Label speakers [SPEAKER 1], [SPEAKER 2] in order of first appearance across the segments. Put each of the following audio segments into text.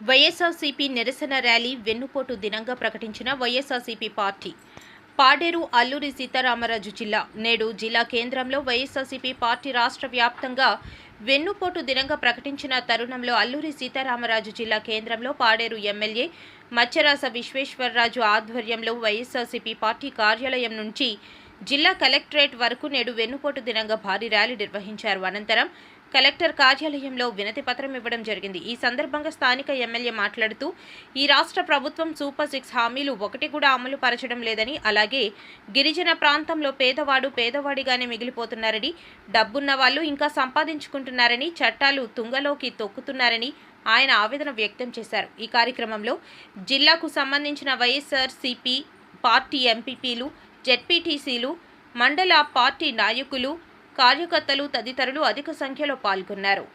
[SPEAKER 1] వైఎస్ఆర్సీపీ నిరసన ర్యాలీ వెన్నుపోటు దినంగా ప్రకటించిన వైఎస్ఆర్సీపీ పార్టీ. పాడేరు అల్లూరి సీతారామరాజు జిల్లా నేడు జిల్లా కేంద్రంలో వైఎస్ఆర్సీపీ పార్టీ రాష్ట్ర వ్యాప్తంగా వెన్నుపోటు దినంగా ప్రకటించిన తరుణంలో అల్లూరి సీతారామరాజు జిల్లా కేంద్రంలో పాడేరు ఎమ్మెల్యే మచ్చరాస విశ్వేశ్వరరాజు ఆధ్వర్యంలో వైఎస్ఆర్సీపీ పార్టీ కార్యాలయం నుంచి జిల్లా కలెక్టరేట్ వరకు నేడు వెన్నుపోటు దినంగా భారీ ర్యాలీ నిర్వహించారు. అనంతరం కలెక్టర్ కార్యాలయంలో వినతి పత్రం ఇవ్వడం జరిగింది. ఈ సందర్భంగా స్థానిక ఎమ్మెల్యే మాట్లాడుతూ ఈ రాష్ట్ర ప్రభుత్వం సూపర్ సిక్స్ హామీలు ఒకటి కూడా అమలు పరచడం లేదని అలాగే గిరిజన ప్రాంతంలో పేదవాడు పేదవాడిగానే మిగిలిపోతున్నారని డబ్బున్న వాళ్ళు ఇంకా సంపాదించుకుంటున్నారని చట్టాలు తుంగలోకి తొక్కుతున్నారని ఆయన ఆవేదన వ్యక్తం చేశారు. ఈ కార్యక్రమంలో జిల్లాకు సంబంధించిన వైఎస్ఆర్ సిపి పార్టీ ఎంపీపీలు జెడ్పీటీసీలు మండల పార్టీ నాయకులు కార్యకర్తలు తదితరులు అధిక సంఖ్యలో పాల్గొన్నారు.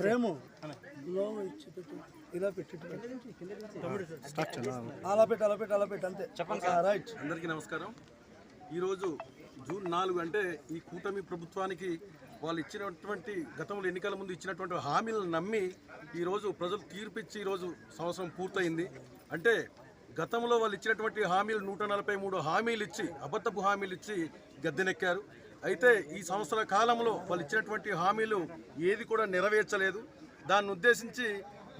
[SPEAKER 2] ప్రేము. ఇలా పెట్టు. అలా పెట్టి అలా పెట్టి అలా పెట్టి అంతే. చెప్పండి రైట్.
[SPEAKER 3] అందరికీ నమస్కారం. ఈరోజు జూన్ నాలుగు అంటే ఈ కూటమి ప్రభుత్వానికి వాళ్ళు ఇచ్చినటువంటి గతంలో ఎన్నికల ముందు ఇచ్చినటువంటి హామీలను నమ్మి ఈరోజు ప్రజలు తీర్పిచ్చి ఈరోజు సంవత్సరం పూర్తయింది. అంటే గతంలో వాళ్ళు ఇచ్చినటువంటి హామీలు నూట నలభై మూడు హామీలు ఇచ్చి అబద్ధపు హామీలు ఇచ్చి గద్దెనెక్కారు. అయితే ఈ సంవత్సర కాలంలో వాళ్ళు ఇచ్చినటువంటి హామీలు ఏది కూడా నెరవేర్చలేదు. దాన్ని ఉద్దేశించి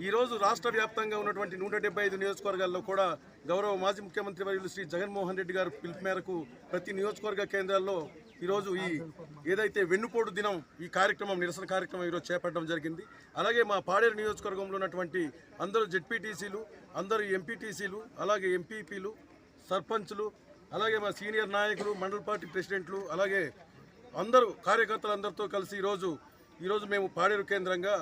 [SPEAKER 3] ఈరోజు రాష్ట్ర వ్యాప్తంగా ఉన్నటువంటి నూట డెబ్బై ఐదు నియోజకవర్గాల్లో కూడా గౌరవ మాజీ ముఖ్యమంత్రి వర్యులు శ్రీ జగన్మోహన్ రెడ్డి గారు పిలుపు మేరకు ప్రతి నియోజకవర్గ కేంద్రాల్లో ఈరోజు ఈ ఏదైతే వెన్నుపోడు దినం ఈ కార్యక్రమం నిరసన కార్యక్రమం ఈరోజు చేపట్టడం జరిగింది. అలాగే మా పాడేరు నియోజకవర్గంలో ఉన్నటువంటి అందరూ జెడ్పీటీసీలు అందరూ ఎంపీటీసీలు అలాగే ఎంపీపీలు సర్పంచ్లు అలాగే మా సీనియర్ నాయకులు మండల పార్టీ ప్రెసిడెంట్లు అలాగే అందరూ కార్యకర్తలందరితో కలిసి ఈరోజు ఈరోజు మేము పాడేరు కేంద్రంగా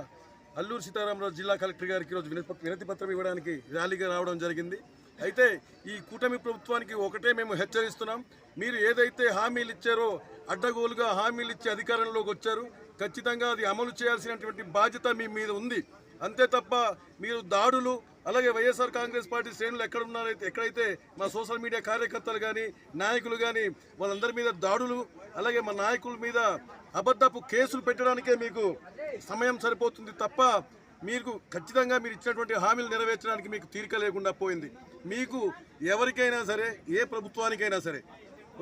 [SPEAKER 3] అల్లూరు సీతారామరాజు జిల్లా కలెక్టర్ గారికి ఈరోజు వినతి పత్రం ఇవ్వడానికి ర్యాలీగా రావడం జరిగింది. అయితే ఈ కూటమి ప్రభుత్వానికి ఒకటే మేము హెచ్చరిస్తున్నాం. మీరు ఏదైతే హామీలు ఇచ్చారో అడ్డగోలుగా హామీలు ఇచ్చి అధికారంలోకి వచ్చారు ఖచ్చితంగా అది అమలు చేయాల్సినటువంటి బాధ్యత మీ మీద ఉంది. అంతే తప్ప మీరు దాడులు అలాగే వైఎస్ఆర్ కాంగ్రెస్ పార్టీ శ్రేణులు ఎక్కడ ఉన్నారైతే ఎక్కడైతే మా సోషల్ మీడియా కార్యకర్తలు కానీ నాయకులు కానీ వాళ్ళందరి మీద దాడులు అలాగే మా నాయకుల మీద అబద్ధపు కేసులు పెట్టడానికే మీకు సమయం సరిపోతుంది తప్ప మీకు ఖచ్చితంగా మీరు ఇచ్చినటువంటి హామీలు నెరవేర్చడానికి మీకు తీరిక లేకుండా పోయింది. మీకు ఎవరికైనా సరే ఏ ప్రభుత్వానికైనా సరే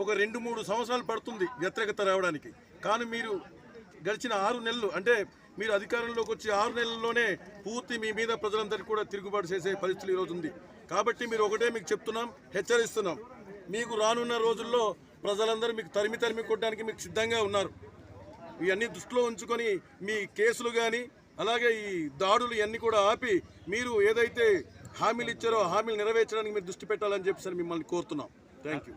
[SPEAKER 3] ఒక రెండు మూడు సంవత్సరాలు పడుతుంది వ్యతిరేకత రావడానికి. కానీ మీరు గడిచిన ఆరు నెలలు అంటే మీరు అధికారంలోకి వచ్చి ఆరు నెలల్లోనే పూర్తి మీ మీద ప్రజలందరికీ కూడా తిరుగుబాటు చేసే పరిస్థితులు ఈరోజు ఉంది. కాబట్టి మీరు ఒకటే మీకు చెప్తున్నాం హెచ్చరిస్తున్నాం. మీకు రానున్న రోజుల్లో ప్రజలందరూ మీకు తరిమి తరిమి కొట్టడానికి మీకు సిద్ధంగా ఉన్నారు. ఇవన్నీ దృష్టిలో ఉంచుకొని మీ కేసులు కానీ అలాగే ఈ దాడులు ఇవన్నీ కూడా ఆపి మీరు ఏదైతే హామీలు ఇచ్చారో హామీలు నెరవేర్చడానికి మీరు దృష్టి పెట్టాలని చెప్పి సార్ మిమ్మల్ని కోరుతున్నాం. Thank you